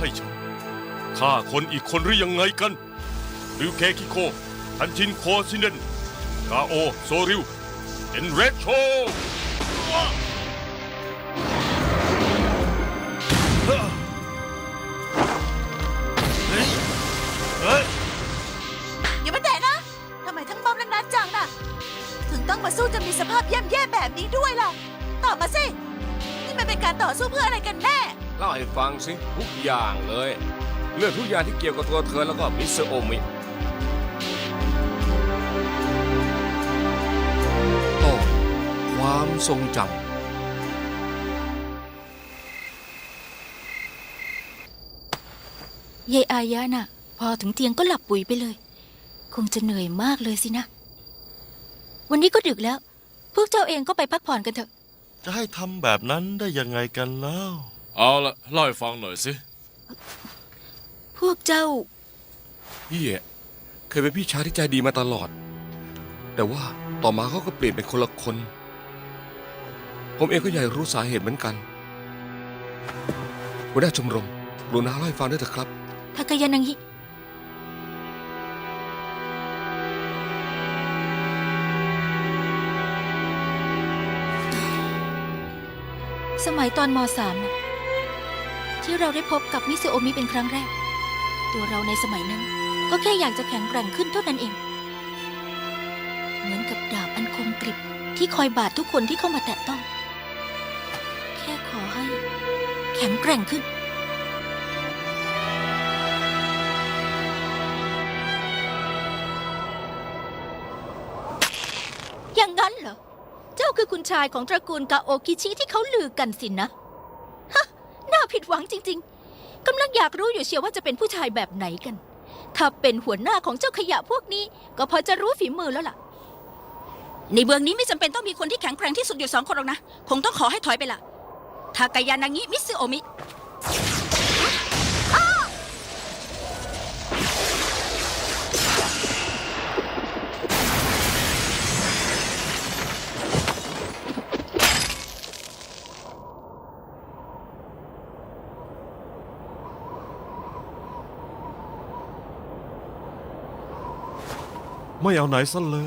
ให้ฉันฆ่าคนอีกคนหรือยังไงกันริวเคคิโค ทันชินโคซินเดนกาโอ โซริว เอ็นเรดโชอย่ามาแตะนะทำไมทั้งบอมและนัดจังน่ะ ถึงต้องมาสู้จนมีสภาพย่ำแย่แบบนี้ด้วยล่ะ ตอบมาสิ นี่มันเป็นการต่อสู้เพื่ออะไรกันแน่ เล่าให้ฟังสิทุกอย่างเลย เรื่องทุกอย่างที่เกี่ยวกับตัวเธอแล้วก็มิสเตอร์โอมิต่อความทรงจยายอายะน่ะ พอถึงเตียงก็หลับปุ๋ยไปเลย คงจะเหนื่อยมากเลยสินะ วันนี้ก็ดึกแล้ว พวกเจ้าเองก็ไปพักผ่อนกันเถอะ จะให้ทำแบบนั้นได้ยังไงกันแล้ว เอาละเล่าให้ฟังหน่อยสิพวกเจ้าำพี่อะเคยเป็นพี่ชายที่ใจดีมาตลอด แต่ว่าต่อมาเขาก็เปลี่ยนเป็นคนละคน ผมเองก็อยากรู้สาเหตุเหมือนกันหัวหน้าชมรมกรุณาเล่าให้ฟังด้วยเถอะครับ ทากายานังฮิ สมัยตอนมสามนะ ที่เราได้พบกับมิเซโอมิเป็นครั้งแรก ตัวเราในสมัยนั้น ก็แค่อยากจะแข็งแกร่งขึ้นเท่านั้นเอง เหมือนกับดาบอันคมกริบที่คอยบาดทุกคนที่เข้ามาแตะต้อง แค่ขอให้ แข็งแกร่งขึ้น อย่างนั้นเหรอ เจ้าคือคุณชายของตระกูลกาโอกิชิที่เขาลือกันสินะฮะ ผิดหวังจริง ๆ กำลังอยากรู้อยู่เชียวว่าจะเป็นผู้ชายแบบไหนกัน ถ้าเป็นหัวหน้าของเจ้าขยะพวกนี้ ก็พอจะรู้ฝีมือแล้วล่ะ ในเมืองนี้ไม่จำเป็นต้องมีคนที่แข็งแกร่งที่สุดอยู่สองคนหรอกนะ คงต้องขอให้ถอยไปละทากายานางิมิซึโอมิ ไม่เอาไหนสั้นเลย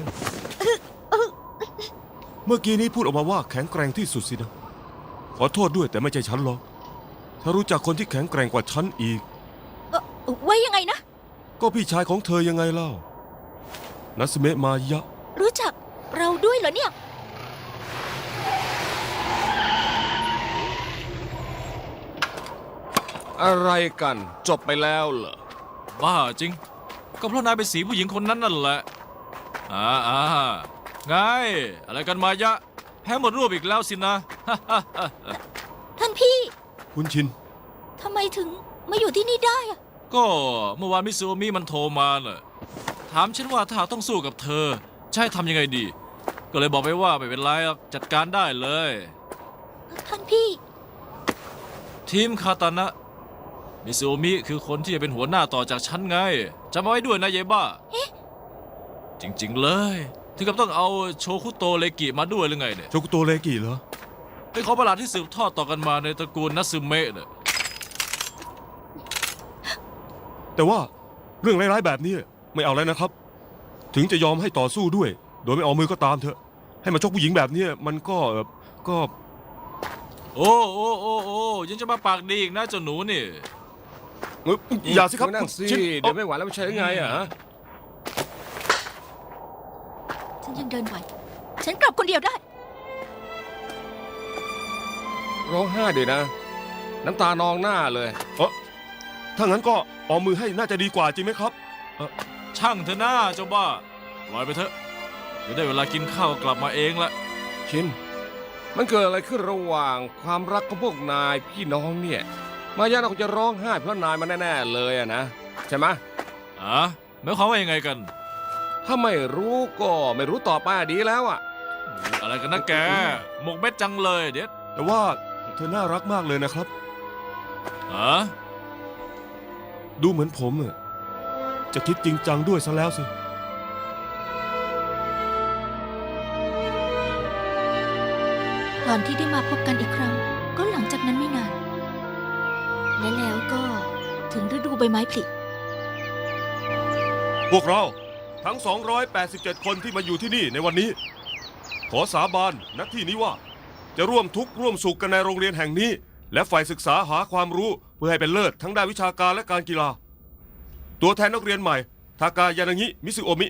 เมื่อกี้นี้พูดออกมาว่าแข็งแกร่งที่สุดสินะ ขอโทษด้วยแต่ไม่ใช่ฉันหรอก ถ้ารู้จักคนที่แข็งแกร่งกว่าฉันอีก เอ่อไว้ยังไงนะ ก็พี่ชายของเธอยังไงเล่า นัสเมะมายะ รู้จักเราด้วยเหรอเนี่ย อะไรกัน จบไปแล้วเหรอ บ้าจริง ก็เพราะนายเป็นสีผู้หญิงคนนั้นนั่นแหละ อ่าอ่าไง อะไรกันมายะ แพ้หมดรวบอีกแล้วสินะ ท่านพี่คุณชิน ทำไมถึงมาอยู่ที่นี่ได้อะก็เมื่อวานมิซูโอมิมันโทรมาน่ะถามฉันว่าถ้าหากต้องสู้กับเธอจะให้ทำยังไงดี ก็เลยบอกไปว่าไม่เป็นไรหรอกจัดการได้เลย ท่านพี่ ทีมคาตานะ มิซูโอมิคือคนที่จะเป็นหัวหน้าต่อจากฉันไงจำเอาไว้ด้วยนะยายบ้า จริง ๆ เลย ถึงกับต้องเอาโชคุโตเลกิมาด้วยหรือไงเนี่ย โชกุโตเลกิเหรอ เป็นของประหลาดที่สืบทอดต่อกันมาในตระกูลนัตสึเมะเนี่ยแต่ว่าเรื่องร้ายๆแบบนี้ไม่เอาแล้วนะครับ ถึงจะยอมให้ต่อสู้ด้วย โดยไม่เอามือก็ตามเถอะ ให้มาชกผู้หญิงแบบนี้มันก็เอ่อก็โอ้โอ้โอ้โอ้ยังจะมาปากดีอีกนะเจ้าหนูนี่ เอ้ยอย่าสิครับนั่งสิ ชินเดี๋ยวไม่ไหวแล้วไม่ใช่หรือไงอะฮะ ฉัน ยังเดินไหว ฉันกลับคนเดียวได้ ร้องไห้เดี๋ยวนะ น้ำตานองหน้าเลยเอ้อถ้างั้นก็เอามือให้น่าจะดีกว่าจริงไหมครับ ช่างเถอะหน้าเจ้าบ้าปล่อยไปเถอะเดี๋ยวได้เวลากินข้าวกลับมาเองละชิน มันเกิดอะไรขึ้นระหว่างความรักของพวกนายพี่น้องเนี่ย มายาเราคงจะร้องไห้เพราะนายมันแน่ๆเลยอะนะ ใช่ไหมอะหมายความว่ายังไงกัน ถ้าไม่รู้ก็ไม่รู้ต่อไปอะดีแล้วอะ อะไรกันนะแก หมกเม็ดจังเลยเด็ดแต่ว่าเธอน่ารักมากเลยนะครับอะดูเหมือนผมอะจะคิดจริงจังด้วยซะแล้วสิ ตอนที่ได้มาพบกันอีกครั้ง ก็หลังจากนั้นไม่นาน และแล้วก็ถึงฤดูใบไม้ผลิพวกเรา ทั้ง 287 คนที่มาอยู่ที่นี่ในวันนี้ ขอสาบานณที่นี้ว่า จะร่วมทุกข์ร่วมสุขกันในโรงเรียนแห่งนี้ และฝ่ายศึกษาหาความรู้เพื่อให้เป็นเลิศทั้งด้านวิชาการและการกีฬา ตัวแทนนักเรียนใหม่ ทากายานางิมิซึโอมิ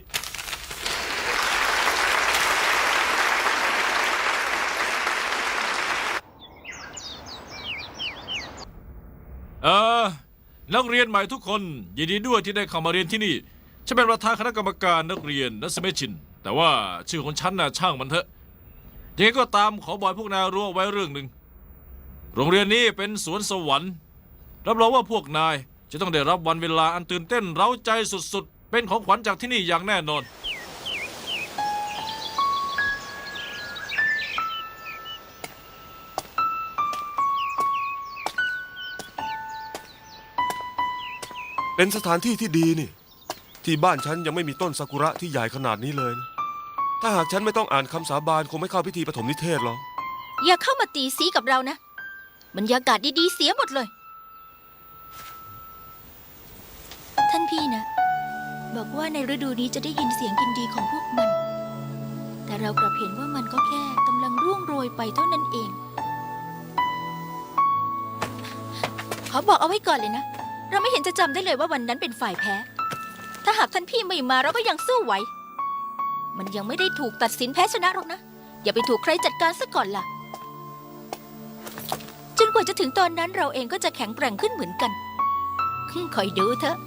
เออนักเรียนใหม่ทุกคนยินดีด้วยที่ได้เข้ามาเรียนที่นี่ ฉันเป็นประธานคณะกรรมการนักเรียนนัสเมชิน แต่ว่าชื่อของฉันน่ะช่างมันเถอะยังไงก็ตามขอบอกพวกนายรู้เอาไว้เรื่องหนึ่ง โรงเรียนนี้เป็นสวนสวรรค์ รับรองว่าพวกนายจะต้องได้รับวันเวลาอันตื่นเต้นเร้าใจสุดๆ เป็นของขวัญจากที่นี่อย่างแน่นอน เป็นสถานที่ที่ดีนี่ ที่บ้านฉันยังไม่มีต้นซากุระที่ใหญ่ขนาดนี้เลยนะถ้าหากฉันไม่ต้องอ่านคำสาบานคงไม่เข้าพิธีปฐมนิเทศหรอก อย่าเข้ามาตีสีกับเรานะ บรรยากาศดีๆเสียหมดเลย ท่านพี่นะ บอกว่าในฤดูนี้จะได้ยินเสียงกินดีของพวกมัน แต่เรากลับเห็นว่ามันก็แค่กำลังร่วงโรยไปเท่านั้นเอง ขอบอกเอาไว้ก่อนเลยนะ เราไม่เห็นจะจำได้เลยว่าวันนั้นเป็นฝ่ายแพ้ ถ้าหากท่านพี่ไม่มาเราก็ยังสู้ไหว มันยังไม่ได้ถูกตัดสินแพ้ชนะหรอกนะ อย่าไปถูกใครจัดการซะก่อนล่ะ จนกว่าจะถึงตอนนั้นเราเองก็จะแข็งแกร่งขึ้นเหมือนกัน คอยดูเถอะ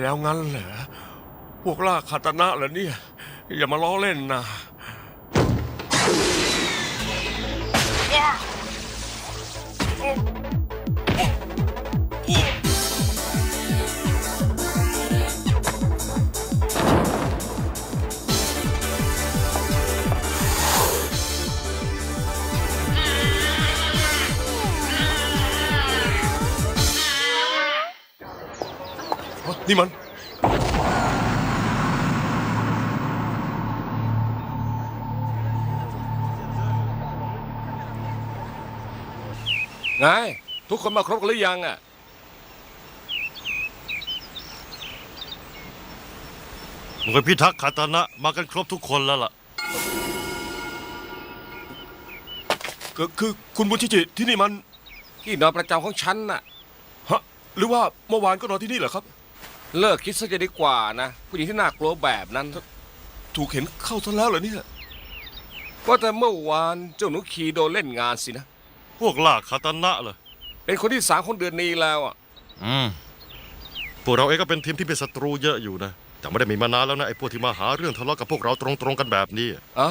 แล้วงั้นเหรอ พวกล่าคาตนะเหรอเนี่ย อย่ามาล้อเล่นนะ นี่มัน ไง ทุกคนมาครบกันหรือยังอะ หน่วยพิทักษ์คาตานะ มากันครบทุกคนแล้วล่ะ ก็คือคุณบุญชิจิที่นี่มัน ที่นอนประจำของฉันน่ะ ฮะ หรือว่าเมื่อวานก็นอนที่นี่เหรอครับ เลิกคิดซะจะดีกว่านะ ผู้หญิงที่น่ากลัวแบบนั้น ถูกเห็นเข้าซะแล้วเหรอเนี่ย ว่าแต่เมื่อวานเจ้าหนูขีโดนเล่นงานสินะ พวกล่าคาตานะเหรอเป็นคนที่สามของเดือนนี้แล้วอะอืมพวกเราเองก็เป็นทีมที่เป็นศัตรูเยอะอยู่นะ แต่ไม่ได้มีมานานแล้วนะไอ้พวกที่มาหาเรื่องทะเลาะกับพวกเราตรงๆกันแบบนี้ อ่า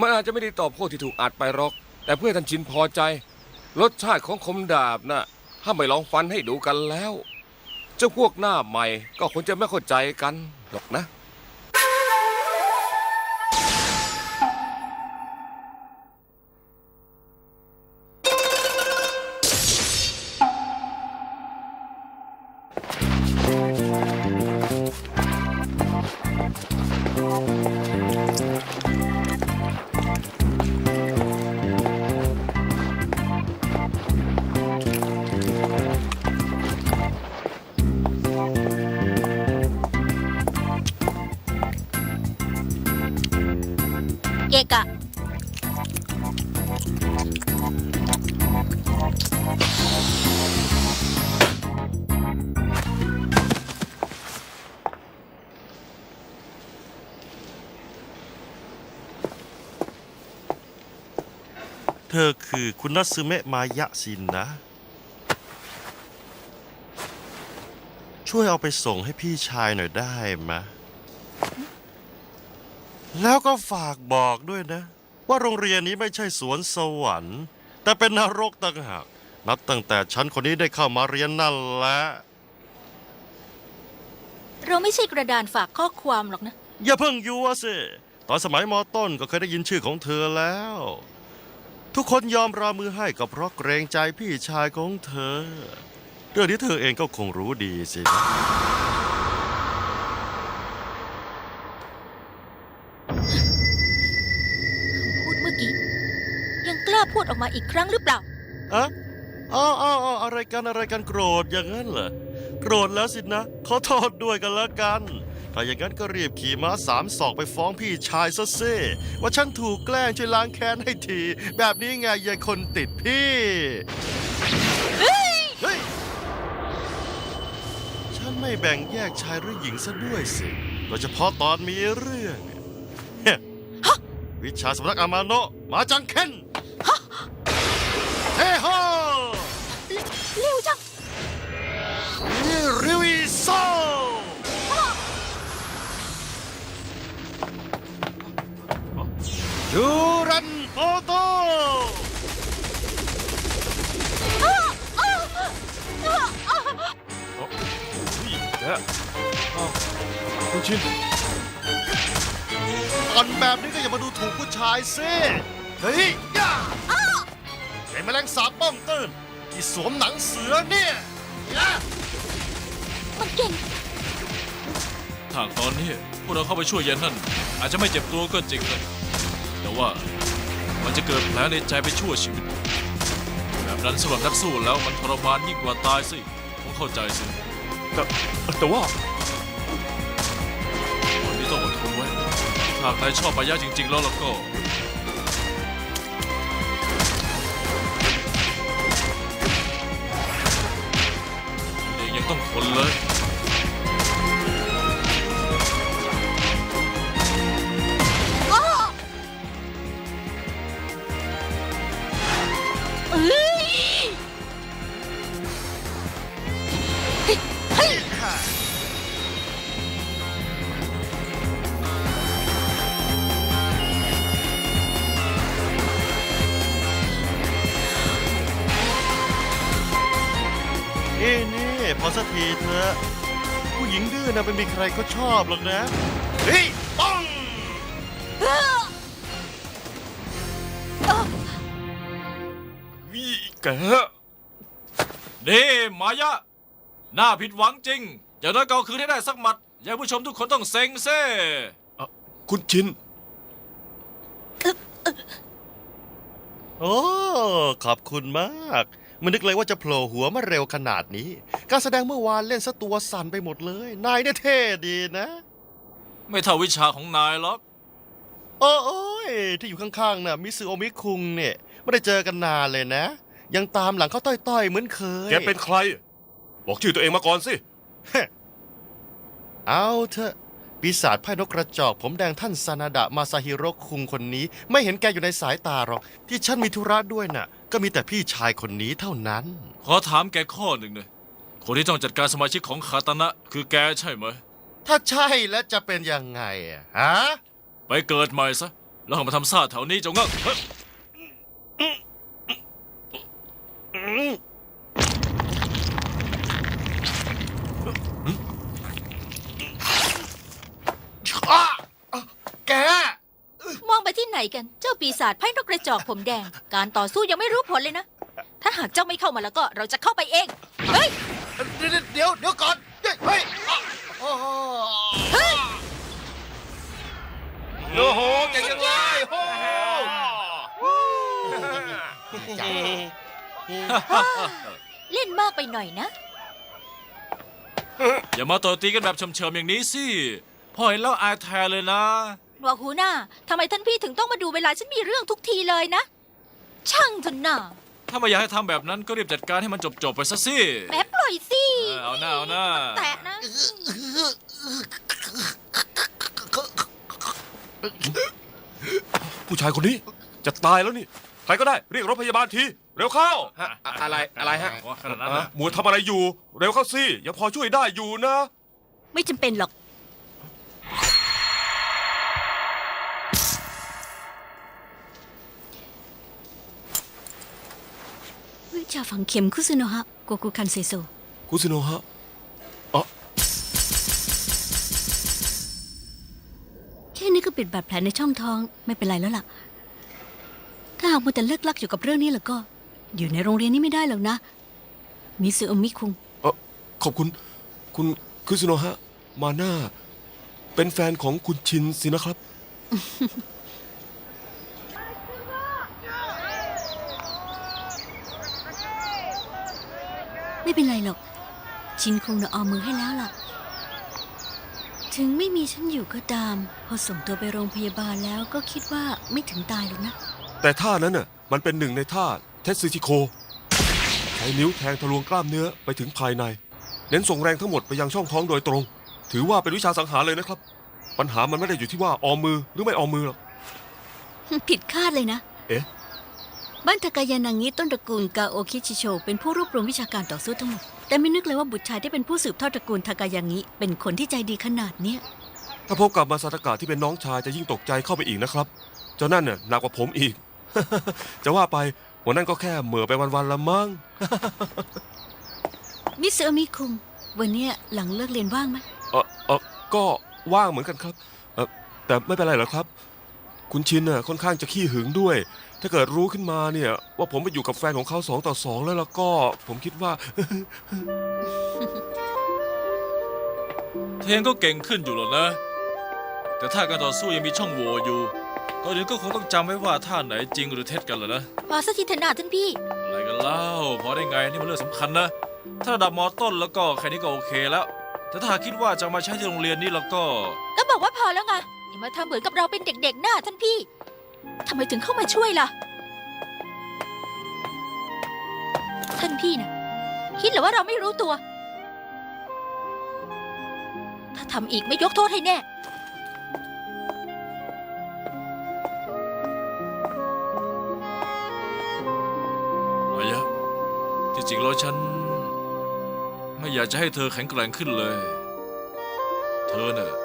มันอาจจะไม่ได้ตอบโทษที่ถูกอัดไปหรอก แต่เพื่อให้ท่านชินพอใจ รสชาติของคมดาบน่ะถ้าไม่ลองฟันให้ดูกันแล้ว เจ้าพวกหน้าใหม่ก็คงจะไม่เข้าใจกันหรอกนะ เธอคือคุณนัตสึเมะมายะสินนะ ช่วยเอาไปส่งให้พี่ชายหน่อยได้ไหมะ แล้วก็ฝากบอกด้วยนะ ว่าโรงเรียนนี้ไม่ใช่สวนสวรรค์ แต่เป็นนรกต่างหากนับตั้งแต่ฉันคนนี้ได้เข้ามาเรียนนั่นแหละเราไม่ใช่กระดานฝากข้อความหรอกนะ อย่าเพิ่งยัวสิ ตอนสมัยมอต้นก็เคยได้ยินชื่อของเธอแล้ว ทุกคนยอมรามือให้ก็เพราะเกรงใจพี่ชายของเธอ เรื่องนี้เธอเองก็คงรู้ดีสินะพูดเมื่อกี้ ยังกล้าพูดออกมาอีกครั้งหรือเปล่า อะอ้าวอ้าวอ้าวอะไรกันอะไรกันโกรธอย่างนั้นเหรอ โกรธแล้วสินะ ขอโทษด้วยกันแล้วกัน ถ้าอย่างนั้นก็รีบขี่ม้าสามศอกไปฟ้องพี่ชายซะเซ่ว่าฉันถูกแกล้งช่วยล้างแค้นให้ที แบบนี้ไงยายคนติดพี่เฮ้ยฉันไม่แบ่งแยกชายหรือหญิงซะด้วยสิโดยเฉพาะตอนมีเรื่องเฮ้ยวิชาสำนักอามาโนะมาจังเค้นเฮ้โฮเร็วจังนี่ริวิโายสิเฮ้ยย่าไอ้แมลงสาบป้อมตื้นที่สวมหนังเสือเนี่ยย่ามันเก่ง ทางตอนนี้พวกเราเข้าไปช่วยย็นนั่น อาจจะไม่เจ็บตัวก็จริงเลยแต่ว่ามันจะเกิดแผลในใจไปชั่วชีวิต แบบนั้นสำหรับนักสู้แล้วมันทรมานยิ่งกว่าตายสิผมเข้าใจสิแต่แต่ว่าวันนี้ต้องอดทนไว้ หากนายชอบมายะจริง ๆ แล้วล่ะก็ ยังต้องทนเลย นี่นี่พอสักทีเถอะผู้หญิงดื้อนะไม่มีใครเขาชอบหรอกนะเฮ้ยป้องวิแกนี่มายะ น่าผิดหวังจริง อย่างน้อยก็เอาคืนให้ได้สักหมัด อย่าให้ผู้ชมทุกคนต้องเซ็งเซ่คุณชิน โอ้ ขอบคุณมาก ไม่นึกเลยว่าจะโผล่หัวมาเร็วขนาดนี้ การแสดงเมื่อวานเล่นซะตัวสั่นไปหมดเลย นายเนี่ยเท่ดีนะ ไม่เท่าวิชาของนายหรอกโอ้โอ้ยที่อยู่ข้างๆน่ะมิซึโอมิคุงเนี่ยไม่ได้เจอกันนานเลยนะ ยังตามหลังเขาต้อยๆเหมือนเคยแกเป็นใคร บอกชื่อตัวเองมาก่อนสิ เอาเถอะปีศาจไพ่นกกระจอกผมแดงท่านซานาดะมาซาฮิโร่คุงคนนี้ ไม่เห็นแกอยู่ในสายตาหรอก ที่ฉันมีธุระด้วยน่ะ ก็มีแต่พี่ชายคนนี้เท่านั้น ขอถามแกข้อหนึ่งหน่อยคนที่ต้องจัดการสมาชิกของคาตานะคือแกใช่ไหม ถ้าใช่แล้วจะเป็นยังไงอะฮะ ไปเกิดใหม่ซะ แล้วมาทำซ่าแถวนี้เจ้าเงั่งเฮ้ยอ้าแก มองไปที่ไหนกัน เจ้าปีศาจไพ่นกกระจอกผมแดง การต่อสู้ยังไม่รู้ผลเลยนะ ถ้าหากเจ้าไม่เข้ามาแล้วก็เราจะเข้าไปเอง เฮ้ย เดี๋ยวเดี๋ยวเดี๋ยวก่อนเฮ้ยเฮ้ยโอ้โหโอ้โหเก่งจังเลยโอ้โหเล่นมากไปหน่อยนะ อย่ามาต่อตีกันแบบเฉมๆอย่างนี้สิพ่อเห็นแล้วอายแทนเลยนะ หนวกหูหน้าทำไมท่านพี่ถึงต้องมาดูเวลาฉันมีเรื่องทุกทีเลยนะ ช่างเถอะน่าถ้าไม่อยากให้ทำแบบนั้นก็รีบจัดการให้มันจบๆไปซะสิแหมปล่อยสิเออเอาหน้าเอาหน้า แตะนะ ผู้ชายคนนี้จะตายแล้วนี่ ใครก็ได้เรียกรถพยาบาลที เร็วเข้าอะไรอะไรฮะว่าขนาดนั้นนะหมูทำอะไรอยู่ เร็วเข้าสิยังพอช่วยได้อยู่นะ ไม่จำเป็นหรอก วิชาฝังเข็มคุซุโนะฮะโกกุคันเซโซคุซิโนะฮะอ๋อแค่นึกก็ปิดบาดแผลในช่องท้องไม่เป็นไรแล้วล่ะ ถ้าหากมัวแต่เลิกลักอยู่กับเรื่องนี้แล้วก็ อยู่ในโรงเรียนนี้ไม่ได้หรอกนะมิซึโอมิคุงเออขอบคุณ คุณคุซิโนะฮะ มาน่า เป็นแฟนของคุณชินสินะครับ ไม่เป็นไรหรอก ชินคงน่ะเอามือให้แล้วล่ะ ถึงไม่มีฉันอยู่ก็ตาม พอส่งตัวไปโรงพยาบาลแล้วก็คิดว่าไม่ถึงตายหรอกนะ แต่ท่านั้นน่ะมันเป็นหนึ่งในท่าเทสซิชิโค ใช้นิ้วแทงทะลวงกล้ามเนื้อไปถึงภายใน เน้นส่งแรงทั้งหมดไปยังช่องท้องโดยตรง ถือว่าเป็นวิชาสังหารเลยนะครับ ปัญหามันไม่ได้อยู่ที่ว่าออมมือหรือไม่ออมมือหรอก ผิดคาดเลยนะ เอ๊ะ บ้านทากายานังนี้ต้นตระกูลกาโอคิชิโช เป็นผู้รวบรวมวิชาการต่อสู้ทั้งหมด แต่ไม่นึกเลยว่าบุตรชายที่เป็นผู้สืบทอดตระกูลทากายางิเป็นคนที่ใจดีขนาดเนี้ยถ้าพบกับมาซาตากะที่เป็นน้องชายจะยิ่งตกใจเข้าไปอีกนะครับ เจ้านั่นน่ะหนักกว่าผมอีก จะว่าไปวันนั้นก็แค่เหม่อไปวันๆละมั้ง มิสเอมิคุงวันเนี้ยหลังเลิกเรียนว่างไหม เออเออก็ว่างเหมือนกันครับเออแต่ไม่เป็นไรหรอกครับ คุณชินน่ะค่อนข้างจะขี้หึงด้วย ถ้าเกิดรู้ขึ้นมาเนี่ย ว่าผมไปอยู่กับแฟนของเขาสองต่อสองแล้วแล้วก็ผมคิดว่า เทนก็เก่งขึ้นอยู่หรอกนะ แต่ถ้าการต่อสู้ยังมีช่องโหว่อยู่ตอนนี้ก็คงต้องจำไว้ว่าท่าไหนจริงหรือเท็จกันแหละนะ พอสักทีเถอะนาท่านพี่ อะไรกันเล่าพอได้ไงนี่มันเรื่องสำคัญนะ ถ้าระดับมอต้นแล้วก็แค่นี้ก็โอเคแล้ว แต่ถ้าหากคิดว่าจะเอามาใช้ที่โรงเรียนนี่แล้วก็ ก็บอกว่าพอแล้วไง อย่ามาทำเหมือนกับเราเป็นเด็กๆ หน้าท่านพี่ ทำไมถึงเข้ามาช่วยล่ะ ท่านพี่นะคิดเหรือว่าเราไม่รู้ตัว ถ้าทำอีกไม่ยกโทษให้แน่อายะที่จริงแล้วฉัน ไม่อยากจะให้เธอแข็งแกร่งขึ้นเลย เธอเน่ะ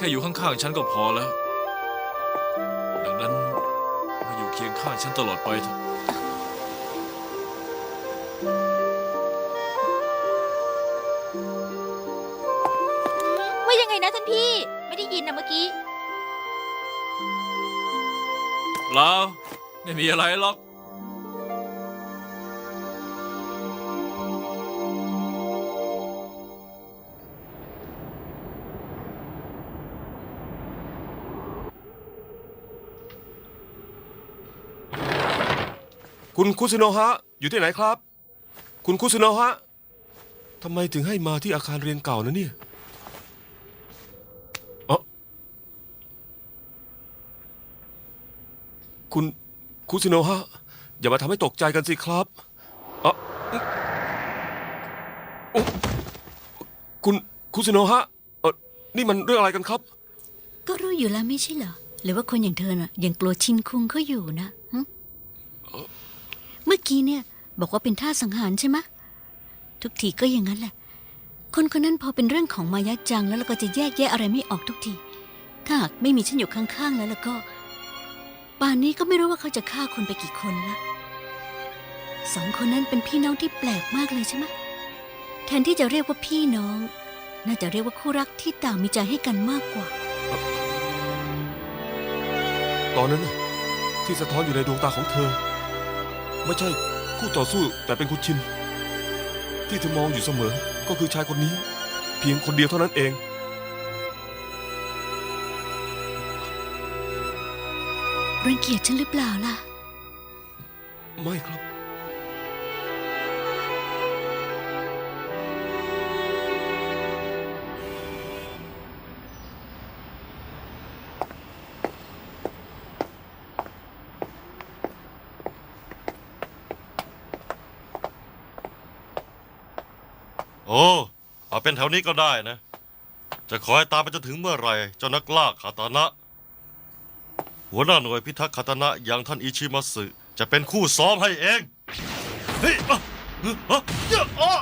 ค่อยู่ข้างๆฉันก็พอแล้ว ดังนั้นมาอยู่เคียงข้างฉันตลอดไปเถอะว่ายังไงนะท่านพี่ ไม่ได้ยินนะเมื่อกี้ เปล่าไม่มีอะไรหรอก คุณคุซิโนะฮะ อยู่ที่ไหนครับ คุณคุซิโนะฮะทำไมถึงให้มาที่อาคารเรียนเก่านะเนี่ยเออคุณคุซิโนะฮะ อย่ามาทำให้ตกใจกันสิครับเออโอ้คุณคุซิโนะฮะเออนี่มันเรื่องอะไรกันครับ ก็รู้อยู่แล้วไม่ใช่เหรอ หรือว่าคนอย่างเธอน่ะยังกลัวชินคุงเขาอยู่นะหึเมื่อกี้เนี่ย บอกว่าเป็นท่าสังหารใช่ไหมทุกทีก็อย่างนั้นแหละ คนคนนั้นพอเป็นเรื่องของมายะจังแล้วเราก็จะแยกแยะอะไรไม่ออกทุกที ถ้าหากไม่มีฉันอยู่ข้างๆแล้วแล้วก็ ป่านนี้ก็ไม่รู้ว่าเขาจะฆ่าคนไปกี่คนละสองคนนั้นเป็นพี่น้องที่แปลกมากเลยใช่ไหมแทนที่จะเรียกว่าพี่น้อง น่าจะเรียกว่าคู่รักที่ต่างมีใจให้กันมากกว่า ตอนนั้นน่ะที่สะท้อนอยู่ในดวงตาของเธอ ไม่ใช่คู่ต่อสู้แต่เป็นคุณชิน ที่เธอมองอยู่เสมอก็คือชายคนนี้ เพียงคนเดียวเท่านั้นเอง รังเกียจฉันหรือเปล่าล่ะ ไม่ครับ เอาเป็นแถวนี้ก็ได้นะ จะขอให้ตามไปจนถึงเมื่อไหร่เจ้านักล่าคาตานะ หัวหน้าหน่วยพิทักษ์คาตานะอย่างท่านอิชิมัสึจะเป็นคู่ซ้อมให้เองเฮ้ยอะอะเยอะอะ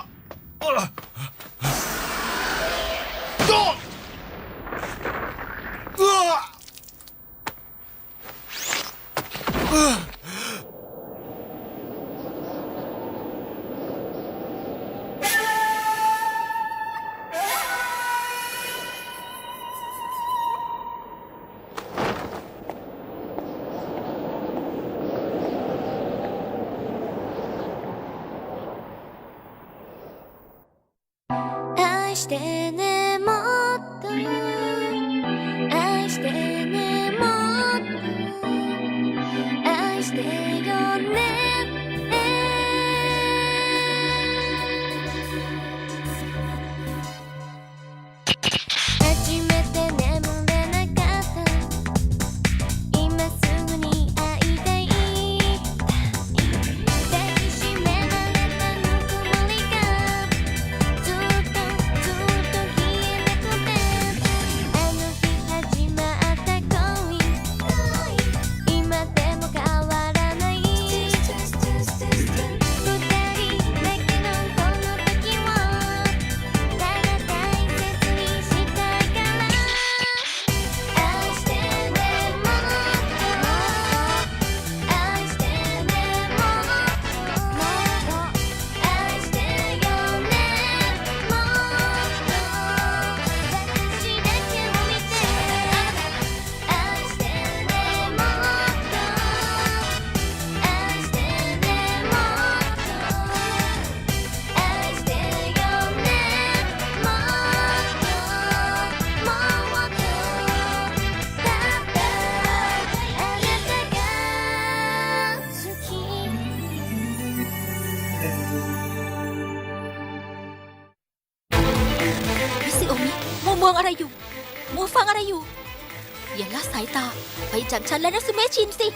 ฉันและนักสุเมชินสิ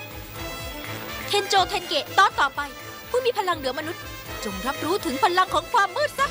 เคนโจเคนเกะตอนต่อไป ผู้มีพลังเหนือมนุษย์ จงรับรู้ถึงพลังของความมืดซะ